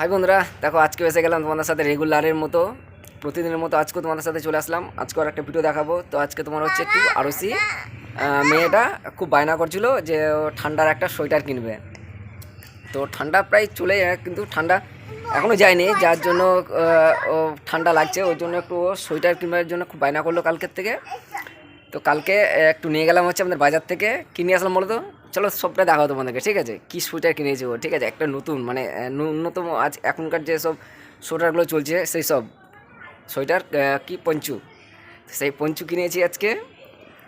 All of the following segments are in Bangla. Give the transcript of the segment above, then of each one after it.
হাই বন্ধুরা, দেখো আজকে এসে গেলাম তোমাদের সাথে রেগুলারের মতো, প্রতিদিনের মতো আজকে তোমাদের সাথে চলে আসলাম। আজকে আর একটা ভিডিও দেখাবো। তো আজকে তোমার হচ্ছে একটু আরসি মেয়েটা খুব বায়না করছিল যে ঠান্ডার একটা সোয়েটার কিনবে। তো ঠান্ডা প্রায় চলে যায়, কিন্তু ঠান্ডা এখনও যায়নি, যার জন্য ঠান্ডা লাগছে। ওই জন্য একটু সোয়েটার কিনবার জন্য খুব বায়না করল কালকের থেকে। তো কালকে একটু নিয়ে গেলাম হচ্ছে আমাদের বাজার থেকে। কিনে আসলাম বলো তো? চলো সবটা দেখাও তোমাদেরকে, ঠিক আছে? কী সোয়েটার কিনেছি ও, ঠিক আছে? একটা নতুন মানে ন্যূনতম আজ এখনকার যেসব সোয়েটারগুলো চলছে, সেই সব সোয়েটার কি পঞ্চু? সেই পঞ্চু কিনেছি আজকে।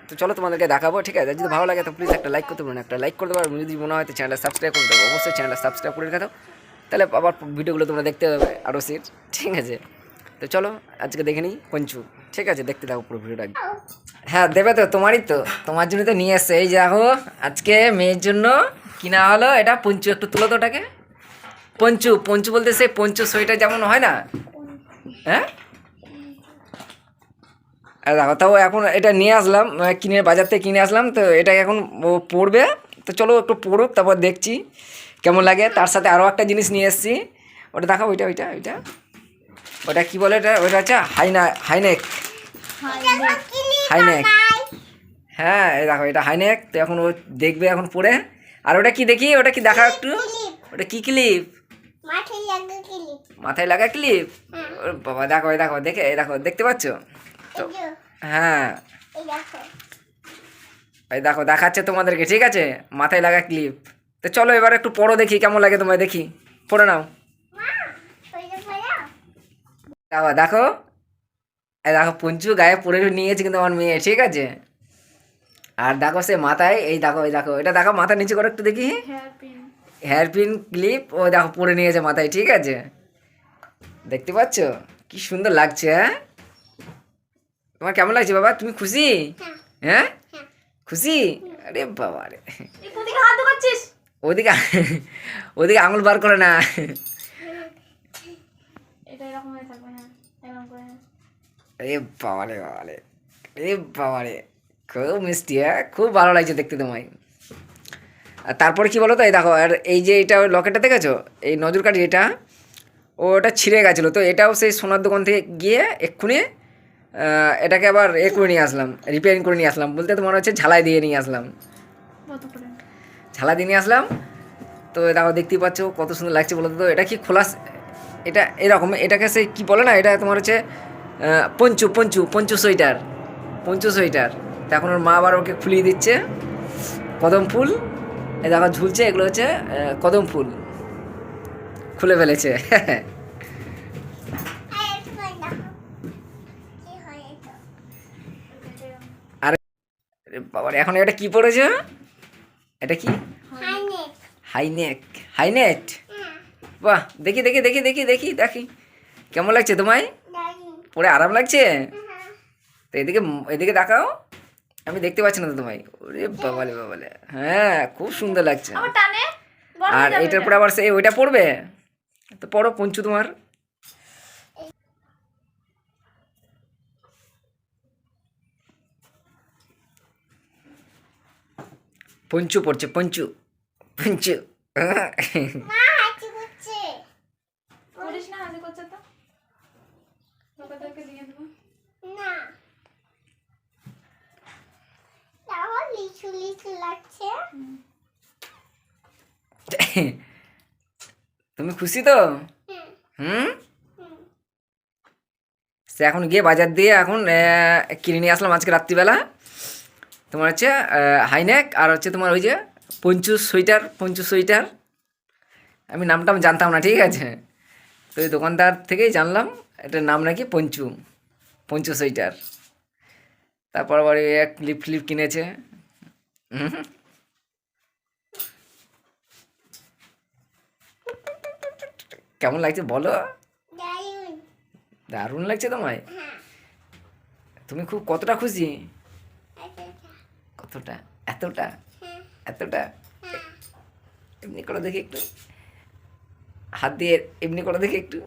তো চলো তোমাদেরকে দেখাবো, ঠিক আছে? যদি ভালো লাগে তো প্লিজ একটা লাইক করতে পারেন একটা লাইক করতে পারবেন যদি মনে হয় তো চ্যানেলটা সাবস্ক্রাইব করে দেবো। অবশ্যই চ্যানেলটা সাবস্ক্রাইব করে রেখে দাও। তাহলে আবার ভিডিওগুলো তোমরা দেখতে পাবে, আরও সিট ঠিক আছে? তো চলো, আজকে দেখে নিই পঞ্চু। ঠিক আছে, দেখতে থাকো পুরো ভিডিওটা। হ্যাঁ দেবে তো, তোমারই তো। তোমার জন্য তো নিয়ে এসছে। এই দেখো, আজকে মেয়ের জন্য কিনা হলো, এটা পঞ্চু, একটু তুলো তো ওটাকে। পঞ্চু পঞ্চু বলতে সেই পঞ্চু সোয়েটার যেমন হয় না? হ্যাঁ? দেখো, তাও এখন এটা নিয়ে আসলাম কিনে, বাজার থেকে কিনে আসলাম, তো এটা এখন পড়বে তো চলো একটু পড়ুক তারপর দেখছি কেমন লাগে। তার সাথে আরও একটা জিনিস নিয়ে এসেছি। ওটা দেখো ওইটা ওইটা ওইটা। ওটা কি বলে এটা? ওইটা হচ্ছে হাইনা হাইনেক। হাইনেক। হ্যাঁ এই দেখো এটা হাইনেক। তো এখন ও দেখবে এখন পড়ে। আর ওটা কি দেখি? ওটা কি দেখা একটু? ওটা কি ক্লিপ? মাথায় লাগা ক্লিপ? বাবা দেখো এই দেখো দেখে এই দেখো দেখতে পাচ্ছ? তো হ্যাঁ। এই দেখো দেখাচ্ছে তোমাদেরকে ঠিক আছে? মাথায় লাগা ক্লিপ। তো চলো এবার একটু পড়ো দেখি কেমন লাগে তোমায় দেখি। পড়ে নাও। দেখো দেখো এই দেখো পঞ্চু গায়ে পরে নিয়েছে কিন্তু আমার মেয়ে ঠিক আছে? আর দেখো সে মাথায় এই দেখো এই দেখো এটা দেখো মাথা নিচে করে একটু দেখি। হেয়ার পিন ক্লিপ ও দেখো পরে নিয়েছে মাথায় ঠিক আছে? দেখতে পাচ্ছ? কি সুন্দর লাগছে হ্যাঁ? তোমার কেমন লাগছে বাবা? তুমি খুশি? হ্যাঁ। খুশি? আরে বাবা রে ওদিকে ওদিকে আঙুল বার করে না এটা এরকম হয়ে থাকবে হ্যাঁ এরকম করে হ্যাঁ। আরে বাবা রে বাবা রে বাবা রে খুব মিষ্টি হ্যাঁ? খুব ভালো লাগছে দেখতে তোমায়। আর তারপরে কি বলো তো? এই দেখো আর এই যে এটা লকেটটা দেখেছ? এই নজর কাঠি এটা ওটা ছিঁড়ে গেছিল। তো এটাও সেই সোনার দোকান থেকে গিয়ে এক্ষুনি এটাকে আবার এ করে নিয়ে আসলাম রিপেয়ারিং করে নিয়ে আসলাম। বলতে তো মনে হচ্ছে ঝালাই দিয়ে নিয়ে আসলাম। ঝালাই দিয়ে নিয়ে আসলাম। তো দেখো দেখতেই পাচ্ছ কত সুন্দর লাগছে বলো তো। এটা কি খোলা এটা এরকম এটাকে সে কি বলে না? এটা তোমার হচ্ছে poncho poncho poncho sweater poncho sweater. তো এখন ওর মা আবার ওকে খুলিয়ে দিচ্ছে। কদম ফুল। এই দেখো ঝুলছে এগুলো হচ্ছে কদম ফুল। খুলে ফেলেছে। আর বাবার এখন এটা কি পড়েছে? এটা কি? হাইনেক হাইনেট বাহ দেখি দেখি দেখি দেখি দেখি দেখি। কেমন লাগছে তোমায়? পরে আরাম লাগছে? তো এদিকে এদিকে দেখাও। আমি দেখতে পাচ্ছি না তো তোমায়। ওরে বাবালে বাবালে হ্যাঁ খুব সুন্দর লাগছে। আর এটার পরে আবার সে ওইটা পড়বে? তো পড়ো পঞ্চু তোমার। পঞ্চু পড়ছে পঞ্চু। পঞ্চু করিস না হাতে করছে তো লোকেদেরকে দিয়ে দেবো লাগছে। তুমি খুশি তো? হুম। সে এখন গিয়ে বাজার দিয়ে এখন কিনে নিয়ে আসলাম আজকে রাত্রিবেলা। তোমার হচ্ছে হাইনেক আর হচ্ছে তোমার ওই যে পঞ্চু সোয়েটার পঞ্চু সোয়েটার। আমি নামটা আমি জানতাম না ঠিক আছে? তো ওই দোকানদার থেকেই জানলাম এটার নাম নাকি পঞ্চু পঞ্চু সোয়েটার। তারপর আবার ওই এক ক্লিপ ফ্লিপ কিনেছে। কেমন লাগছে বলো? দারুণ। লাগছে তোমায়? তুমি খুব কতটা খুশি? কতটা? এতটা? এতটা? এমনি করে দেখি একটু। হাত দিয়ে এমনি করে দেখি একটু।